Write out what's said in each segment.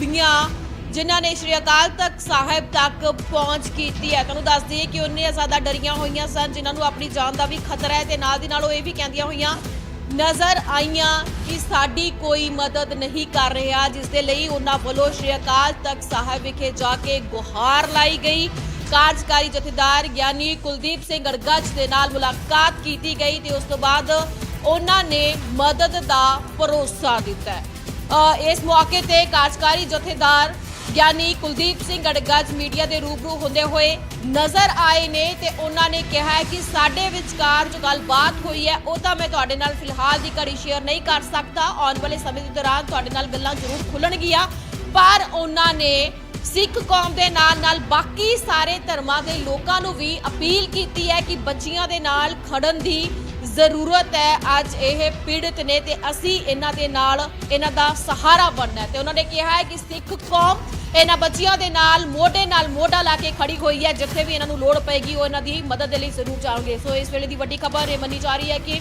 ਕੁੜੀਆਂ ਜਿਨ੍ਹਾਂ ਨੇ ਸ਼੍ਰੀ ਅਕਾਲ ਤਖਤ ਸਾਹਿਬ ਤੱਕ ਪਹੁੰਚ ਕੀਤੀ ਹੈ। ਤੁਹਾਨੂੰ ਦੱਸ ਦਈਏ ਕਿ ਉਹਨੇ ਜ਼ਿਆਦਾ ਡਰੀਆਂ ਹੋਈਆਂ ਸਨ, ਜਿਨ੍ਹਾਂ ਨੂੰ ਆਪਣੀ ਜਾਨ ਦਾ ਵੀ ਖਤਰਾ ਹੈ ਤੇ ਨਾਲ ਦੀ ਨਾਲ ਉਹ ਇਹ ਵੀ ਕਹਿੰਦੀਆਂ ਹੋਈਆਂ, ਨਜ਼ਰ ਆਈਆਂ ਕਿ ਸਾਡੀ ਕੋਈ ਮਦਦ ਨਹੀਂ ਕਰ ਰਿਹਾ, ਜਿਸ ਦੇ ਲਈ ਉਹਨਾਂ ਵੱਲੋਂ ਸ਼੍ਰੀ ਅਕਾਲ ਤਖਤ ਸਾਹਿਬ ਵਿਖੇ ਜਾ ਕੇ ਗੁਹਾਰ ਲਾਈ ਗਈ। ਕਾਰਜਕਾਰੀ ਜਥੇਦਾਰ ਗਿਆਨੀ ਕੁਲਦੀਪ ਸਿੰਘ ਗੜਗੱਜ ਦੇ ਨਾਲ ਮੁਲਾਕਾਤ ਕੀਤੀ ਗਈ ਤੇ ਉਸ ਤੋਂ ਬਾਅਦ ਉਹਨਾਂ ਨੇ ਮਦਦ ਦਾ ਭਰੋਸਾ ਦਿੱਤਾ ਇਸ ਮੌਕੇ ਤੇ ਕਾਰਜਕਾਰੀ ਜਥੇਦਾਰ ਗਿਆਨੀ ਕੁਲਦੀਪ ਸਿੰਘ ਗੜਗੱਜ ਮੀਡੀਆ ਦੇ ਰੂਬਰੂ ਹੁੰਦੇ ਹੋਏ ਨਜ਼ਰ ਆਏ ਨੇ ਤੇ ਉਹਨਾਂ ਨੇ ਕਿਹਾ ਹੈ ਕਿ ਸਾਡੇ ਵਿਚਕਾਰ ਜੋ ਗੱਲਬਾਤ ਹੋਈ ਹੈ, ਉਹ ਤਾਂ ਮੈਂ ਤੁਹਾਡੇ ਨਾਲ ਫਿਲਹਾਲ ਦੀ ਘੜੀ ਸ਼ੇਅਰ ਨਹੀਂ ਕਰ ਸਕਦਾ। ਆਉਣ ਵਾਲੇ ਸਮੇਂ ਦੇ ਦੌਰਾਨ ਤੁਹਾਡੇ ਨਾਲ ਗੱਲਾਂ ਜ਼ਰੂਰ ਖੁੱਲਣਗੀਆਂ। ਪਰ ਉਹਨਾਂ ਨੇ ਸਿੱਖ ਕੌਮ ਦੇ ਨਾਲ ਨਾਲ ਬਾਕੀ ਸਾਰੇ ਧਰਮਾਂ ਦੇ ਲੋਕਾਂ ਨੂੰ ਵੀ ਅਪੀਲ ਕੀਤੀ ਹੈ ਕਿ ਬੱਚੀਆਂ ਦੇ ਨਾਲ ਖੜਨ ਦੀ ਜ਼ਰੂਰਤ ਹੈ। ਅੱਜ ਇਹ ਪੀੜਤ ਨੇ ਤੇ ਅਸੀਂ ਇਹਨਾਂ ਦੇ ਨਾਲ ਇਹਨਾਂ ਦਾ ਸਹਾਰਾ ਬਣਨਾ ਹੈ। ਤੇ ਉਹਨਾਂ ਨੇ ਕਿਹਾ ਹੈ ਕਿ ਸਿੱਖ ਕੌਮ ਇਹਨਾਂ ਬੱਚਿਆਂ ਦੇ ਨਾਲ, ਮੋਢੇ ਨਾਲ ਮੋਢਾ ਲਾ ਕੇ ਖੜੀ ਹੋਈ ਹੈ। ਜਿੱਥੇ ਵੀ ਇਹਨਾਂ ਨੂੰ ਲੋੜ ਪਏਗੀ, ਉਹ ਇਹਨਾਂ ਦੀ ਮਦਦ ਦੇ ਲਈ ਜ਼ਰੂਰ ਜਾਣਗੇ। ਸੋ ਇਸ ਵੇਲੇ ਦੀ ਵੱਡੀ ਖਬਰ ਇਹ ਮੰਨੀ ਜਾ ਰਹੀ ਹੈ ਕਿ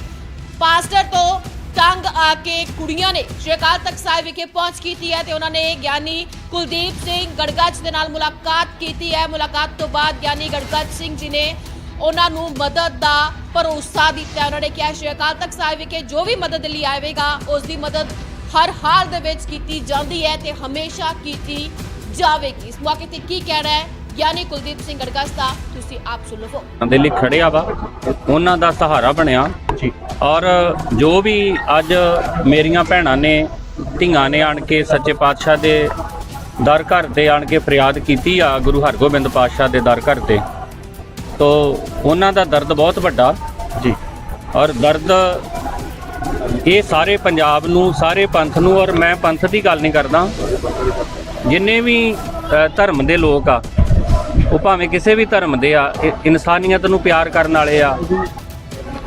ਪਾਸਟਰ ਤੋਂ ਤੰਗ ਆ ਕੇ ਕੁੜੀਆਂ ਨੇ ਸ਼੍ਰੀ ਅਕਾਲ ਤਖਤ ਸਾਹਿਬ ਵਿਖੇ ਪਹੁੰਚ ਕੀਤੀ ਹੈ ਤੇ ਉਹਨਾਂ ਨੇ ਗਿਆਨੀ ਕੁਲਦੀਪ ਸਿੰਘ ਗੜਗੱਜ ਦੇ ਨਾਲ ਮੁਲਾਕਾਤ ਕੀਤੀ ਹੈ। ਮੁਲਾਕਾਤ ਤੋਂ ਬਾਅਦ ਗਿਆਨੀ ਗੜਗੱਜ ਸਿੰਘ ਜੀ ਨੇ ਉਹਨਾਂ ਨੂੰ ਮਦਦ ਦਾ ਭਰੋਸਾ ਦਿੱਤਾ। ਉਹਨਾਂ ਨੇ ਕਿਹਾ ਸ਼੍ਰੀ ਅਕਾਲ ਤਖਤ ਸਾਹਿਬ ਵਿਖੇ ਜੋ ਵੀ ਮਦਦ ਲਈ ਆਵੇਗਾ ਉਸ ਦੀ ਮਦਦ ਹਰ ਹਾਲ ਦੇ ਵਿੱਚ ਕੀਤੀ ਜਾਂਦੀ ਹੈ ਤੇ ਹਮੇਸ਼ਾ ਕੀਤੀ ਜਾਵੇਗੀ। ਇਸ ਮੌਕੇ ਤੇ ਕੀ ਕਹਿਣਾ ਹੈ? ਗਿਆਨੀ ਕੁਲਦੀਪ ਸਿੰਘ ਗੜਗੱਜ ਦਾ ਤੁਸੀਂ ਆਪ ਸੁਣ ਲਵੋ। ਦੇ ਲਈ ਖੜਿਆ ਵਾ। ਉਹਨਾਂ ਦਾ ਸਹਾਰਾ ਬਣਿਆ। ਜੀ। ਔਰ ਜੋ ਵੀ ਅੱਜ ਮੇਰੀਆਂ ਭੈਣਾਂ ਨੇ ਧੀਆਂ ਨੇ ਆਣ ਕੇ ਸੱਚੇ ਪਾਤਸ਼ਾਹ ਦੇ ਦਰ ਘਰ ਤੇ ਆਣ ਕੇ ਫਰਿਆਦ ਕੀਤੀ ਆ ਗੁਰੂ ਹਰਗੋਬਿੰਦ ਪਾਤਸ਼ਾਹ ਦੇ ਦਰ ਘਰ ਤੇ ਤੋ ਉਹਨਾਂ ਦਾ ਦਰਦ ਬਹੁਤ ਵੱਡਾ। ਜੀ। ਔਰ ਦਰਦ ਇਹ ਸਾਰੇ ਪੰਜਾਬ ਨੂੰ ਸਾਰੇ ਪੰਥ ਨੂੰ ਔਰ ਮੈਂ ਪੰਥ ਦੀ ਗੱਲ ਨਹੀਂ ਕਰਦਾ। ਜਿੰਨੇ ਵੀ ਧਰਮ ਦੇ ਲੋਕ ਆ ਉਹ ਭਾਵੇਂ ਕਿਸੇ ਵੀ ਧਰਮ ਦੇ ਆ ਇਨਸਾਨੀਅਤ ਨੂੰ ਪਿਆਰ ਕਰਨ ਵਾਲੇ ਆ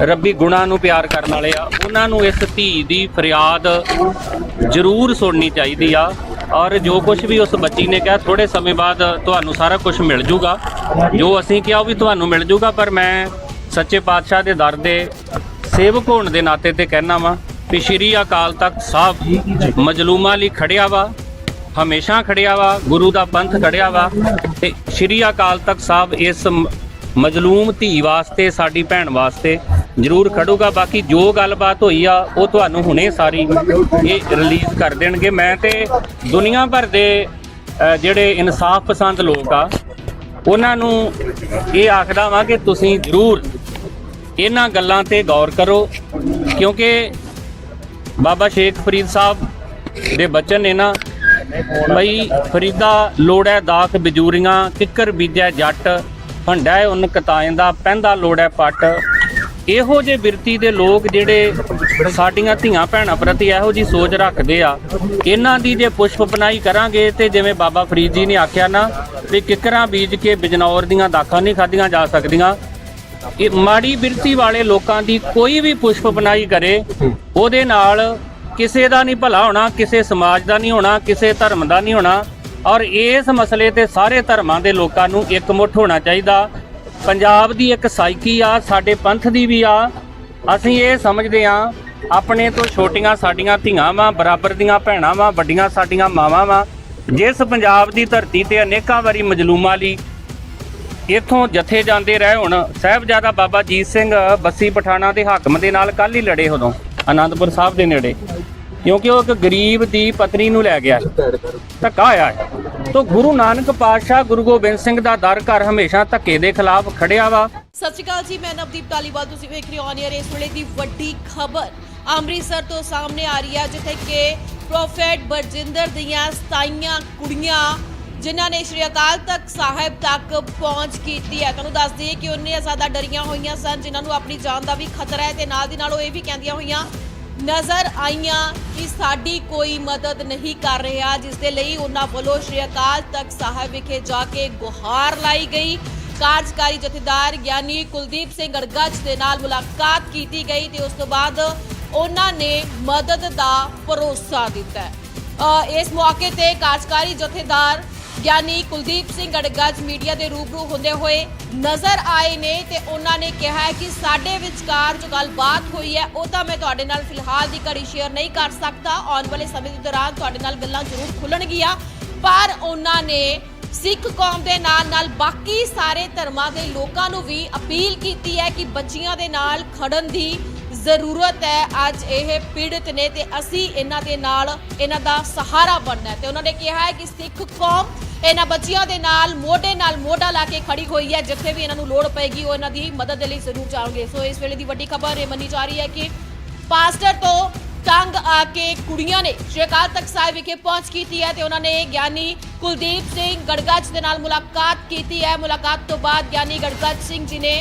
ਰੱਬੀ ਗੁਣਾਂ ਨੂੰ ਪਿਆਰ ਕਰਨ ਵਾਲੇ ਆ ਉਹਨਾਂ ਨੂੰ ਇਸ ਧੀ ਦੀ ਫਰਿਆਦ ਜ਼ਰੂਰ ਸੁਣਨੀ ਚਾਹੀਦੀ ਆ। ਔਰ ਜੋ ਕੁਝ ਵੀ ਉਸ ਬੱਚੀ ਨੇ ਕਿਹਾ ਥੋੜੇ ਸਮੇਂ ਬਾਅਦ ਤੁਹਾਨੂੰ ਸਾਰਾ ਕੁਝ ਮਿਲ ਜੂਗਾ। ਜੋ ਅਸੀਂ ਕਿਹਾ ਉਹ ਵੀ ਤੁਹਾਨੂੰ ਮਿਲ ਜੂਗਾ, ਪਰ ਮੈਂ ਸੱਚੇ ਪਾਤਸ਼ਾਹ ਦੇ ਦਰ ਦੇ ਸੇਵਕ ਹੋਣ ਦੇ ਨਾਤੇ ਤੇ ਕਹਿਣਾ ਵਾਂ ਵੀ ਸ਼੍ਰੀ ਅਕਾਲ ਤਖਤ ਸਾਹਿਬ ਮਜਲੂਮਾਂ ਲਈ ਖੜਿਆ ਵਾ, ਹਮੇਸ਼ਾ ਖੜਿਆ ਵਾ, ਗੁਰੂ ਦਾ ਪੰਥ ਖੜਿਆ ਵਾ, ਤੇ ਸ਼੍ਰੀ ਅਕਾਲ ਤਖਤ ਸਾਹਿਬ ਇਸ ਮਜਲੂਮ ਧੀ ਵਾਸਤੇ, ਸਾਡੀ ਭੈਣ ਵਾਸਤੇ ਜ਼ਰੂਰ ਖੜੂਗਾ, ਬਾਕੀ ਜੋ ਗੱਲਬਾਤ ਹੋਈ ਆ, ਉਹ ਤੁਹਾਨੂੰ ਹੁਣੇ ਸਾਰੀ ਇਹ ਰਿਲੀਜ਼ ਕਰ ਦੇਣਗੇ। ਮੈਂ ਤੇ ਦੁਨੀਆ ਭਰ ਦੇ ਜਿਹੜੇ ਇਨਸਾਫ ਪਸੰਦ ਲੋਕ ਆ, ਉਹਨਾਂ ਨੂੰ ਇਹ ਆਖਦਾ ਵਾਂ ਕਿ ਤੁਸੀਂ ਜ਼ਰੂਰ ਇਹਨਾਂ ਗੱਲਾਂ ਤੇ ਗੌਰ ਕਰੋ, ਕਿਉਂਕਿ ਬਾਬਾ ਸ਼ੇਖ ਫਰੀਦ ਸਾਹਿਬ ਦੇ ਬਚਨ ਨੇ ਨਾ, ਬਈ ਫਰੀਦਾ ਲੋੜੈ ਦਾਖ ਬਜੂਰੀਆਂ, ਕਿੱਕਰ ਬੀਜੈ ਜੱਟ ਭੰਡਾ ਉਨ ਕਤਾਇੰਦਾ ਪੈਂਦਾ ਲੋੜੈ ਪੱਟ। ਇਹੋ ਜੇ ਬਿਰਤੀ ਦੇ ਲੋਕ ਜਿਹੜੇ ਸਾਡੀਆਂ ਧੀਆਂ ਭੈਣਾਂ ਪ੍ਰਤੀ ਇਹੋ ਜੀ ਸੋਚ ਰੱਖਦੇ ਆ, ਇਹਨਾਂ ਦੀ ਜੇ ਪੁਸ਼ਪ ਬਨਾਈ ਕਰਾਂਗੇ ਤੇ ਜਿਵੇਂ ਬਾਬਾ ਫਰੀਦ ਜੀ ਨੇ ਆਖਿਆ ਨਾ ਵੀ ਕਿੱਕਰਾਂ ਬੀਜ ਕੇ ਬਿਜਨੌਰ ਦੀਆਂ ਦਾਖਾਂ ਨਹੀਂ ਖਾਧੀਆਂ ਜਾ ਸਕਦੀਆਂ। ਇਹ ਮਾੜੀ ਬਿਰਤੀ ਵਾਲੇ ਲੋਕਾਂ ਦੀ ਕੋਈ ਵੀ ਪੁਸ਼ਪ ਬਣਾਈ ਕਰੇ, ਉਹਦੇ ਨਾਲ ਕਿਸੇ ਦਾ ਨਹੀਂ ਭਲਾ ਹੋਣਾ, ਕਿਸੇ ਸਮਾਜ ਦਾ ਨਹੀਂ ਹੋਣਾ, ਕਿਸੇ ਧਰਮ ਦਾ ਨਹੀਂ ਹੋਣਾ। ਔਰ ਇਸ ਮਸਲੇ ਤੇ ਸਾਰੇ ਧਰਮਾਂ ਦੇ ਲੋਕਾਂ ਨੂੰ ਇਕਮੁੱਠ ਹੋਣਾ ਚਾਹੀਦਾ। ਪੰਜਾਬ ਦੀ ਇੱਕ ਸਾਈਕੀ ਆ, ਸਾਡੇ ਪੰਥ ਦੀ ਵੀ ਆ। ਅਸੀਂ ਇਹ ਸਮਝਦੇ ਆ, ਆਪਣੇ ਤੋਂ ਛੋਟੀਆਂ ਸਾਡੀਆਂ ਧੀਆਂ ਵਾਂ, ਬਰਾਬਰ ਦੀਆਂ ਭੈਣਾਂ ਵਾਂ, ਵੱਡੀਆਂ ਸਾਡੀਆਂ ਮਾਵਾਂ ਵਾਂ। ਜਿਸ ਪੰਜਾਬ ਦੀ ਧਰਤੀ ਤੇ ਅਨੇਕਾਂ ਵਾਰੀ ਮਜਲੂਮਾਂ ਲਈ ਇੱਥੋਂ ਜਥੇ ਜਾਂਦੇ ਰਹੇ ਹੁਣ, ਸਾਹਿਬਜ਼ਾਦਾ ਬਾਬਾ ਜੀਤ ਸਿੰਘ ਬੱਸੀ ਪਠਾਣਾ ਦੇ ਹਾਕਮ ਦੇ ਨਾਲ ਕੱਲ ਹੀ ਲੜੇ ਉਦੋਂ, ਆਨੰਦਪੁਰ ਸਾਹਿਬ ਦੇ ਨੇੜੇ। ਕਿਉਂਕਿ ਉਹ ਇੱਕ ਗਰੀਬ ਦੀ ਪਤਨੀ ਨੂੰ ਲੈ ਗਿਆ। ਧੱਕਾ ਆਇਆ। ਹੈ ਗੁਰੂ ਨਾਨਕ ਪਾਤਸ਼ਾਹ ਗੁਰੂ ਗੋਬਿੰਦ ਸਿੰਘ ਦਾ ਦਰ ਘਰ ਹਮੇਸ਼ਾ ਧੱਕੇ ਦੇ ਖਿਲਾਫ ਖੜਿਆ ਵਾ। ਸਤਿ ਸ਼੍ਰੀ ਅਕਾਲ ਜੀ, ਮੈਂ ਨਵਦੀਪ ਧਾਲੀਵਾਲ ਤੁਸੀਂ ਵੇਖ ਰਹੇ ਹੋ ਔਨ 에ਅਰ ਇਸ ਵੇਲੇ ਦੀ ਵੱਡੀ ਖਬਰ। ਅੰਮ੍ਰਿਤਸਰ ਤੋਂ ਸਾਹਮਣੇ ਆ ਰਹੀ ਹੈ, ਜਿੱਥੇ ਕਿ ਪ੍ਰੋਫੈਟ ਬਰਜਿੰਦਰ ਦੀਆਂ ਸਤਾਈਆਂ ਕੁੜੀਆਂ, ਜਿਨ੍ਹਾਂ ਨੇ ਸ਼੍ਰੀ ਅਕਾਲ ਤਖਤ ਸਾਹਿਬ ਤੱਕ ਪਹੁੰਚ ਕੀਤੀ ਹੈ। ਤੁਹਾਨੂੰ ਦੱਸ ਦਈਏ ਕਿ ਉਹਨੇ ਜ਼ਿਆਦਾ ਡਰੀਆਂ ਹੋਈਆਂ ਸਨ, ਜਿਨ੍ਹਾਂ ਨੂੰ ਆਪਣੀ ਜਾਨ ਦਾ ਵੀ ਖਤਰਾ ਹੈ ਤੇ ਨਾਲ ਦੀ ਨਾਲ ਉਹ ਇਹ ਵੀ ਕਹਿੰਦੀਆਂ ਹੋਈਆਂ ਨਜ਼ਰ ਆਈਆਂ ਕਿ ਸਾਡੀ ਕੋਈ ਮਦਦ ਨਹੀਂ ਕਰ ਰਿਹਾ, ਜਿਸ ਦੇ ਲਈ ਉਹਨਾਂ ਵੱਲੋਂ ਸ਼੍ਰੀ ਅਕਾਲ ਤਖਤ ਸਾਹਿਬ ਵਿਖੇ ਜਾ ਕੇ ਗੁਹਾਰ ਲਾਈ ਗਈ। ਕਾਰਜਕਾਰੀ ਜਥੇਦਾਰ ਗਿਆਨੀ ਕੁਲਦੀਪ ਸਿੰਘ ਗੜਗੱਜ ਦੇ ਨਾਲ ਮੁਲਾਕਾਤ ਕੀਤੀ ਗਈ ਤੇ ਉਸ ਤੋਂ ਬਾਅਦ ਉਹਨਾਂ ਨੇ ਮਦਦ ਦਾ ਭਰੋਸਾ ਦਿੱਤਾ। ਇਸ ਮੌਕੇ ਤੇ ਕਾਰਜਕਾਰੀ ਜਥੇਦਾਰ ਗਿਆਨੀ ਕੁਲਦੀਪ ਸਿੰਘ ਗੜਗੱਜ ਮੀਡੀਆ ਦੇ ਰੂਬਰੂ ਹੁੰਦੇ ਹੋਏ ਨਜ਼ਰ ਆਏ ਨੇ ਤੇ ਉਹਨਾਂ ਨੇ ਕਿਹਾ ਹੈ ਕਿ ਸਾਡੇ ਵਿਚਕਾਰ ਜੋ ਗੱਲਬਾਤ ਹੋਈ ਹੈ, ਉਹ ਤਾਂ ਮੈਂ ਤੁਹਾਡੇ ਨਾਲ ਫਿਲਹਾਲ ਦੀ ਘੜੀ ਸ਼ੇਅਰ ਨਹੀਂ ਕਰ ਸਕਦਾ। ਆਉਣ ਵਾਲੇ ਸਮੇਂ ਦੇ ਦੌਰਾਨ ਤੁਹਾਡੇ ਨਾਲ ਗੱਲਾਂ ਜ਼ਰੂਰ ਖੁੱਲਣਗੀਆਂ। ਪਰ ਉਹਨਾਂ ਨੇ ਸਿੱਖ ਕੌਮ ਦੇ ਨਾਲ ਨਾਲ ਬਾਕੀ ਸਾਰੇ ਧਰਮਾਂ ਦੇ ਲੋਕਾਂ ਨੂੰ ਵੀ ਅਪੀਲ ਕੀਤੀ ਹੈ ਕਿ ਬੱਚੀਆਂ ਦੇ ਨਾਲ ਖੜਨ ਦੀ ਜ਼ਰੂਰਤ ਹੈ। ਅੱਜ ਇਹ ਪੀੜਤ ਨੇ ਤੇ ਅਸੀਂ ਇਹਨਾਂ ਦੇ ਨਾਲ ਇਹਨਾਂ ਦਾ ਸਹਾਰਾ ਬਣਨਾ ਹੈ। ਤੇ ਉਹਨਾਂ ਨੇ ਕਿਹਾ ਹੈ ਕਿ ਸਿੱਖ ਕੌਮ ਇਹਨਾਂ ਬੱਚਿਆਂ ਦੇ ਨਾਲ, ਮੋਢੇ ਨਾਲ ਮੋਢਾ ਲਾ ਕੇ ਖੜੀ ਹੋਈ ਹੈ। ਜਿੱਥੇ ਵੀ ਇਹਨਾਂ ਨੂੰ ਲੋੜ ਪਏਗੀ, ਉਹ ਇਹਨਾਂ ਦੀ ਮਦਦ ਦੇ ਲਈ ਜ਼ਰੂਰ ਜਾਣਗੇ। ਸੋ ਇਸ ਵੇਲੇ ਦੀ ਵੱਡੀ ਖਬਰ ਇਹ ਮੰਨੀ ਜਾ ਰਹੀ ਹੈ ਕਿ ਪਾਸਟਰ ਤੋਂ ਤੰਗ ਆ ਕੇ ਕੁੜੀਆਂ ਨੇ ਸ਼੍ਰੀ ਅਕਾਲ ਤਖਤ ਸਾਹਿਬ ਵਿਖੇ ਪਹੁੰਚ ਕੀਤੀ ਹੈ ਤੇ ਉਹਨਾਂ ਨੇ ਗਿਆਨੀ ਕੁਲਦੀਪ ਸਿੰਘ ਗੜਗੱਜ ਦੇ ਨਾਲ ਮੁਲਾਕਾਤ ਕੀਤੀ ਹੈ। ਮੁਲਾਕਾਤ ਤੋਂ ਬਾਅਦ ਗਿਆਨੀ ਗੜਗੱਜ ਸਿੰਘ ਜੀ ਨੇ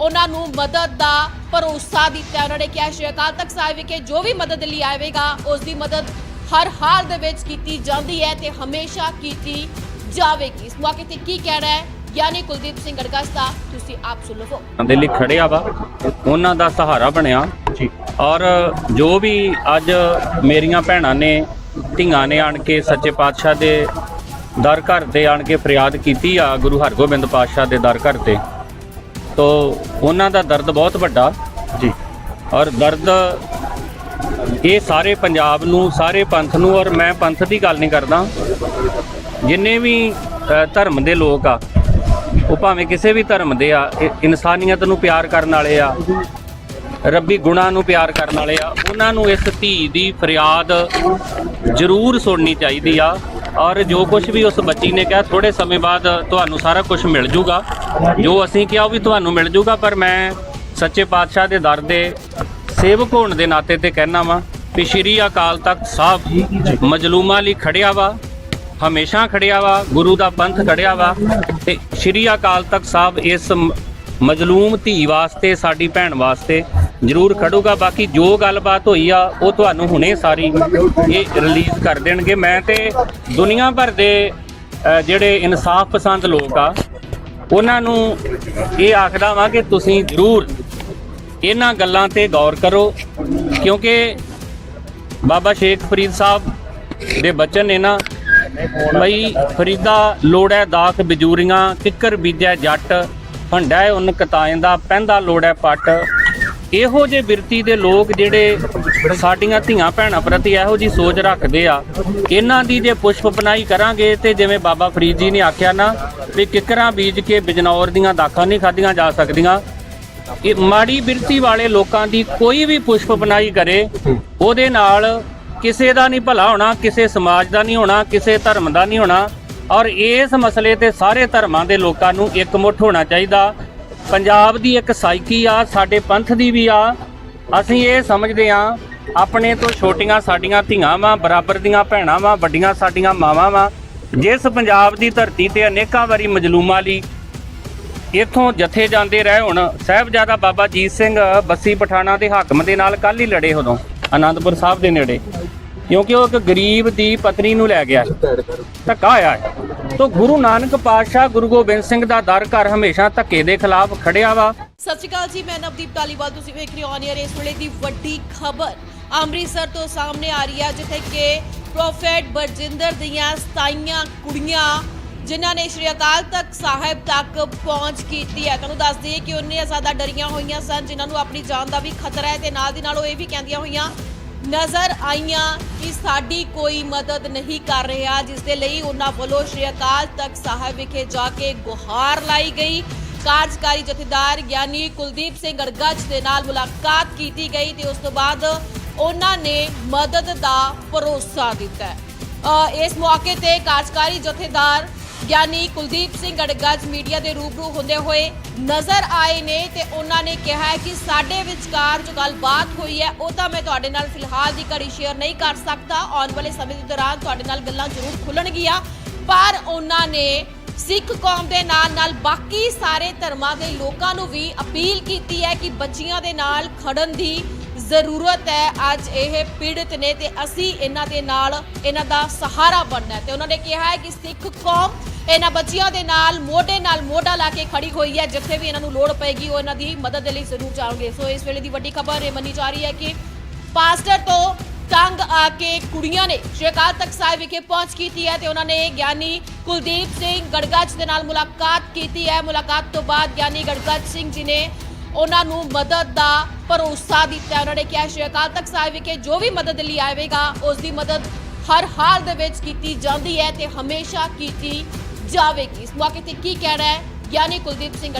ਉਹਨਾਂ ਨੂੰ ਮਦਦ ਦਾ ਭਰੋਸਾ ਦਿੱਤਾ ਉਹਨਾਂ ਨੇ ਕਿਹਾ ਸ਼੍ਰੀ ਅਕਾਲ ਤਖਤ ਸਾਹਿਬ ਵਿਖੇ ਜੋ ਵੀ ਮਦਦ ਲਈ ਆਵੇਗਾ ਉਸ ਦੀ ਮਦਦ ਹਰ ਹਾਲ ਦੇ ਵਿੱਚ ਕੀਤੀ ਜਾਂਦੀ ਹੈ ਤੇ ਹਮੇਸ਼ਾ ਕੀਤੀ ਜਾਵੇਗੀ। ਇਸ ਮੌਕੇ ਤੇ ਕੀ ਕਹਿਣਾ ਹੈ? ਗਿਆਨੀ ਕੁਲਦੀਪ ਸਿੰਘ ਗੜਗੱਜ ਦਾ ਤੁਸੀਂ ਆਪ ਸੁਣ ਲਵੋ। ਦੇ ਲਈ ਖੜਿਆ ਵਾ। ਉਹਨਾਂ ਦਾ ਸਹਾਰਾ ਬਣਿਆ। ਜੀ। ਔਰ ਜੋ ਵੀ ਅੱਜ ਮੇਰੀਆਂ ਭੈਣਾਂ ਨੇ ਧੀਆਂ ਨੇ ਆਣ ਕੇ ਸੱਚੇ ਪਾਤਸ਼ਾਹ ਦੇ ਦਰ ਘਰ ਤੇ ਆਣ ਕੇ ਫਰਿਆਦ ਕੀਤੀ ਆ ਗੁਰੂ ਹਰਗੋਬਿੰਦ ਪਾਤਸ਼ਾਹ ਦੇ ਦਰ ਘਰ ਤੇ ਤੋ ਉਹਨਾਂ ਦਾ ਦਰਦ ਬਹੁਤ ਵੱਡਾ। ਜੀ। ਔਰ ਦਰਦ ਇਹ ਸਾਰੇ ਪੰਜਾਬ ਨੂੰ ਸਾਰੇ ਪੰਥ ਨੂੰ ਔਰ ਮੈਂ ਪੰਥ ਦੀ ਗੱਲ ਨਹੀਂ ਕਰਦਾ। ਜਿੰਨੇ ਵੀ ਧਰਮ ਦੇ ਲੋਕ ਆ ਉਹ ਭਾਵੇਂ ਕਿਸੇ ਵੀ ਧਰਮ ਦੇ ਆ ਇਨਸਾਨੀਅਤ ਨੂੰ ਪਿਆਰ ਕਰਨ ਵਾਲੇ ਆ ਰੱਬੀ ਗੁਣਾਂ ਨੂੰ ਪਿਆਰ ਕਰਨ ਵਾਲੇ ਆ ਉਹਨਾਂ ਨੂੰ ਇਸ ਧੀ ਦੀ ਫਰਿਆਦ ਜ਼ਰੂਰ ਸੁਣਨੀ ਚਾਹੀਦੀ ਆ। ਔਰ ਜੋ ਕੁਝ ਵੀ ਉਸ ਬੱਚੀ ਨੇ ਕਿਹਾ ਥੋੜੇ ਸਮੇਂ ਬਾਅਦ ਤੁਹਾਨੂੰ ਸਾਰਾ ਕੁਝ ਮਿਲ ਜੂਗਾ। ਜੋ ਅਸੀਂ ਕਿਹਾ, ਉਹ ਵੀ ਤੁਹਾਨੂੰ ਮਿਲ ਜੂਗਾ, ਪਰ ਮੈਂ ਸੱਚੇ ਪਾਤਸ਼ਾਹ ਦੇ ਦਰ ਦੇ ਸੇਵਕ ਹੋਣ ਦੇ ਨਾਤੇ ਤੇ ਕਹਿਣਾ ਵਾਂ ਕਿ ਸ਼੍ਰੀ ਅਕਾਲ ਤਖਤ ਸਾਹਿਬ ਮਜਲੂਮਾਂ ਲਈ ਖੜਿਆ ਵਾ, ਹਮੇਸ਼ਾ ਖੜਿਆ ਵਾ, ਗੁਰੂ ਦਾ ਪੰਥ ਖੜਿਆ ਵਾ, ਤੇ ਸ਼੍ਰੀ ਅਕਾਲ ਤਖਤ ਸਾਹਿਬ ਇਸ ਮ- ਮਜਲੂਮ ਧੀ ਵਾਸਤੇ, ਸਾਡੀ ਭੈਣ ਵਾਸਤੇ ਜ਼ਰੂਰ ਖੜੂਗਾ, ਬਾਕੀ ਜੋ ਗੱਲਬਾਤ ਹੋਈ ਆ, ਉਹ ਤੁਹਾਨੂੰ ਹੁਣੇ ਸਾਰੀ ਇਹ ਰਿਲੀਜ਼ ਕਰ ਦੇਣਗੇ। ਮੈਂ ਤੇ ਦੁਨੀਆ ਭਰ ਦੇ ਜਿਹੜੇ ਇਨਸਾਫ ਪਸੰਦ ਲੋਕ ਆ, ਉਹਨਾਂ ਨੂੰ ਇਹ ਆਖਦਾ ਵਾਂ ਕਿ ਤੁਸੀਂ ਜ਼ਰੂਰ ਇਹਨਾਂ ਗੱਲਾਂ ਤੇ ਗੌਰ ਕਰੋ, ਕਿਉਂਕਿ ਬਾਬਾ ਸ਼ੇਖ ਫਰੀਦ ਸਾਹਿਬ ਦੇ ਬਚਨ ਨੇ ਨਾ, ਬਈ ਫਰੀਦਾ ਲੋੜੈ ਦਾਖ ਬਜੂਰੀਆਂ, ਕਿੱਕਰ ਬੀਜੈ ਜੱਟ, ਭੰਡਾ ਉਨ ਕਤਾਇੰਦਾ, ਪੈਂਦਾ ਲੋੜੈ ਪੱਟ। ਇਹੋ ਜੇ ਬਿਰਤੀ ਦੇ ਲੋਕ ਜਿਹੜੇ ਸਾਡੀਆਂ ਧੀਆਂ ਭੈਣਾਂ ਪ੍ਰਤੀ ਇਹੋ ਜੀ ਸੋਚ ਰੱਖਦੇ ਆ, ਇਹਨਾਂ ਦੀ ਜੇ ਪੁਸ਼ਪ ਪਨਾਈ ਕਰਾਂਗੇ ਤੇ ਜਿਵੇਂ ਬਾਬਾ ਫਰੀਦ ਜੀ ਨੇ ਆਖਿਆ ਨਾ ਵੀ ਕਿੱਕਰਾਂ ਬੀਜ ਕੇ ਬਿਜਨੌਰ ਦੀਆਂ ਦਾਖਾਂ ਨਹੀਂ ਖਾਧੀਆਂ ਜਾ ਸਕਦੀਆਂ। ਇਹ ਮਾੜੀ ਬਿਰਤੀ ਵਾਲੇ ਲੋਕਾਂ ਦੀ ਕੋਈ ਵੀ ਪੁਸ਼ਪ ਪਨਾਈ ਕਰੇ, ਉਹਦੇ ਨਾਲ ਕਿਸੇ ਦਾ ਨਹੀਂ ਭਲਾ ਹੋਣਾ, ਕਿਸੇ ਸਮਾਜ ਦਾ ਨਹੀਂ ਹੋਣਾ, ਕਿਸੇ ਧਰਮ ਦਾ ਨਹੀਂ ਹੋਣਾ। ਔਰ ਇਸ ਮਸਲੇ ਤੇ ਸਾਰੇ ਧਰਮਾਂ ਦੇ ਲੋਕਾਂ ਨੂੰ ਇੱਕ ਮੁੱਠ ਹੋਣਾ ਚਾਹੀਦਾ। ਪੰਜਾਬ ਦੀ ਇੱਕ ਸਾਈਕੀ ਆ, ਸਾਡੇ ਪੰਥ ਦੀ ਵੀ ਆ। ਅਸੀਂ ਇਹ ਸਮਝਦੇ ਆ ਆਪਣੇ ਤੋਂ ਛੋਟੀਆਂ ਸਾਡੀਆਂ ਧੀਆਂ ਵਾਂ, ਬਰਾਬਰ ਦੀਆਂ ਭੈਣਾਂ ਵਾਂ, ਵੱਡੀਆਂ ਸਾਡੀਆਂ ਮਾਵਾਂ ਵਾਂ। ਜਿਸ ਪੰਜਾਬ ਦੀ ਧਰਤੀ ਤੇ ਅਨੇਕਾਂ ਵਾਰੀ ਮਜਲੂਮਾਂ ਲਈ ਇੱਥੋਂ ਜਥੇ ਜਾਂਦੇ ਰਹੇ ਹੁਣ, ਸਾਹਿਬਜ਼ਾਦਾ ਬਾਬਾ ਜੀਤ ਸਿੰਘ ਬੱਸੀ ਪਠਾਣਾ ਦੇ ਹਾਕਮ ਦੇ ਨਾਲ ਕੱਲ ਹੀ ਲੜੇ ਉਦੋਂ ਆਨੰਦਪੁਰ ਸਾਹਿਬ ਦੇ ਨੇੜੇ। ਕਿਉਂਕਿ ਉਹ ਇੱਕ ਗਰੀਬ ਦੀ ਪਤਨੀ ਨੂੰ ਲੈ ਗਿਆ। ਧੱਕਾ ਆਇਆ। ਤੋ ਗੁਰੂ ਨਾਨਕ ਪਾਤਸ਼ਾਹ ਗੁਰੂ ਗੋਬਿੰਦ ਸਿੰਘ ਦਾ ਦਰ ਘਰ ਹਮੇਸ਼ਾ ਧੱਕੇ ਦੇ ਖਿਲਾਫ ਖੜਿਆ ਵਾ। ਸਤਿ ਸ਼੍ਰੀ ਅਕਾਲ ਜੀ, ਮੈਂ ਨਵਦੀਪ ਤਾਲੀਵਾਲ ਤੁਸੀਂ ਵੇਖ ਰਹੇ ਹੋ ਔਨ ਇਸ ਵੇਲੇ ਦੀ ਵੱਡੀ ਖਬਰ ਅੰਮ੍ਰਿਤਸਰ ਤੋਂ ਸਾਹਮਣੇ ਆ ਰਹੀ ਹੈ, ਜਿੱਥੇ ਕਿ ਪ੍ਰੋਫੈਟ ਬਰਜਿੰਦਰ ਦੀਆਂ ਸਤਾਈਆਂ ਕੁੜੀਆਂ, ਜਿਨ੍ਹਾਂ ਨੇ ਸ਼੍ਰੀ ਅਕਾਲ ਤਖਤ ਸਾਹਿਬ ਤੱਕ ਪਹੁੰਚ ਕੀਤੀ ਹੈ। ਤੁਹਾਨੂੰ ਦੱਸ ਦਈਏ ਕਿ ਉਹਨੇ ਜ਼ਿਆਦਾ ਡਰੀਆਂ ਹੋਈਆਂ ਸਨ, ਜਿਨ੍ਹਾਂ ਨੂੰ ਆਪਣੀ ਜਾਨ ਦਾ ਵੀ ਖਤਰਾ ਹੈ ਤੇ ਨਾਲ ਦੀ ਨਾਲ ਉਹ ਇਹ ਵੀ ਕਹਿੰਦੀਆਂ ਹੋਈਆਂ ਨਜ਼ਰ ਆਈਆਂ ਕਿ ਸਾਡੀ ਕੋਈ ਮਦਦ ਨਹੀਂ ਕਰ ਰਿਹਾ, ਜਿਸ ਦੇ ਲਈ ਉਹਨਾਂ ਵੱਲੋਂ ਸ਼੍ਰੀ ਅਕਾਲ ਤਖਤ ਸਾਹਿਬ ਵਿਖੇ ਜਾ ਕੇ ਗੁਹਾਰ ਲਾਈ ਗਈ। ਕਾਰਜਕਾਰੀ ਜਥੇਦਾਰ ਗਿਆਨੀ ਕੁਲਦੀਪ ਸਿੰਘ ਗੜਗੱਜ ਦੇ ਨਾਲ ਮੁਲਾਕਾਤ ਕੀਤੀ ਗਈ ਤੇ ਉਸ ਤੋਂ ਬਾਅਦ ਉਹਨਾਂ ਨੇ ਮਦਦ ਦਾ ਭਰੋਸਾ ਦਿੱਤਾ। ਇਸ ਮੌਕੇ ਤੇ ਕਾਰਜਕਾਰੀ ਜਥੇਦਾਰ ਗਿਆਨੀ ਕੁਲਦੀਪ ਸਿੰਘ ਗੜਗੱਜ ਮੀਡੀਆ ਦੇ ਰੂਬਰੂ ਹੁੰਦੇ ਹੋਏ ਨਜ਼ਰ ਆਏ ਨੇ ਤੇ ਉਹਨਾਂ ਨੇ ਕਿਹਾ ਹੈ ਕਿ ਸਾਡੇ ਵਿਚਕਾਰ ਜੋ ਗੱਲਬਾਤ ਹੋਈ ਹੈ, ਉਹ ਤਾਂ ਮੈਂ ਤੁਹਾਡੇ ਨਾਲ ਫਿਲਹਾਲ ਦੀ ਘੜੀ ਸ਼ੇਅਰ ਨਹੀਂ ਕਰ ਸਕਦਾ। ਆਉਣ ਵਾਲੇ ਸਮੇਂ ਦੇ ਦੌਰਾਨ ਤੁਹਾਡੇ ਨਾਲ ਗੱਲਾਂ ਜ਼ਰੂਰ ਖੁੱਲਣਗੀਆਂ। ਪਰ ਉਹਨਾਂ ਨੇ ਸਿੱਖ ਕੌਮ ਦੇ ਨਾਲ ਨਾਲ ਬਾਕੀ ਸਾਰੇ ਧਰਮਾਂ ਦੇ ਲੋਕਾਂ ਨੂੰ ਵੀ ਅਪੀਲ ਕੀਤੀ ਹੈ ਕਿ ਬੱਚੀਆਂ ਦੇ ਨਾਲ ਖੜਨ ਦੀ ਜ਼ਰੂਰਤ ਹੈ, ਅੱਜ ਇਹ ਪੀੜਤ ਨੇ ਤੇ ਅਸੀਂ ਇਹਨਾਂ ਦੇ ਨਾਲ ਇਹਨਾਂ ਦਾ ਸਹਾਰਾ ਬਣਨਾ ਹੈ। ਤੇ ਉਹਨਾਂ ਨੇ ਕਿਹਾ ਹੈ ਕਿ ਸਿੱਖ ਕੌਮ ਇਹਨਾਂ ਬੱਚਿਆਂ ਦੇ ਨਾਲ, ਮੋਢੇ ਨਾਲ ਮੋਢਾ ਲਾ ਕੇ ਖੜੀ ਹੋਈ ਹੈ। ਜਿੱਥੇ ਵੀ ਇਹਨਾਂ ਨੂੰ ਲੋੜ ਪਏਗੀ, ਉਹ ਇਹਨਾਂ ਦੀ ਮਦਦ ਦੇ ਲਈ ਜ਼ਰੂਰ ਜਾਣਗੇ। ਸੋ ਇਸ ਵੇਲੇ ਦੀ ਵੱਡੀ ਖਬਰ ਇਹ ਮੰਨੀ ਜਾ ਰਹੀ ਹੈ ਕਿ ਪਾਸਟਰ ਤੋਂ ਤੰਗ ਆ ਕੇ ਕੁੜੀਆਂ ਨੇ ਸ਼੍ਰੀ ਅਕਾਲ ਤਖਤ ਸਾਹਿਬ ਵਿਖੇ ਪਹੁੰਚ ਕੀਤੀ ਹੈ ਤੇ ਉਹਨਾਂ ਨੇ ਗਿਆਨੀ ਕੁਲਦੀਪ ਸਿੰਘ ਗੜਗੱਜ ਦੇ ਨਾਲ ਮੁਲਾਕਾਤ ਕੀਤੀ ਹੈ। ਮੁਲਾਕਾਤ ਤੋਂ ਬਾਅਦ ਗਿਆਨੀ ਗੜਗੱਜ ਸਿੰਘ ਜੀ ਨੇ ਉਹਨਾਂ ਨੂੰ ਮਦਦ ਦਾ ਭਰੋਸਾ ਦਿੱਤਾ। ਉਹਨਾਂ ਨੇ ਕਿਹਾ, ਸ਼੍ਰੀ ਅਕਾਲ ਤਖਤ ਸਾਹਿਬ ਵਿਖੇ ਜੋ ਵੀ ਮਦਦ ਲਈ ਆਵੇਗਾ, ਉਸ ਦੀ ਮਦਦ ਹਰ ਹਾਲ ਦੇ ਵਿੱਚ ਕੀਤੀ ਜਾਂਦੀ ਹੈ ਤੇ ਹਮੇਸ਼ਾ ਕੀਤੀ ਜਾਵੇਗੀ। ਇਸ ਮੌਕੇ ਤੇ ਕੀ ਕਹਿਣਾ ਹੈ? ਗਿਆਨੀ ਕੁਲਦੀਪ ਸਿੰਘ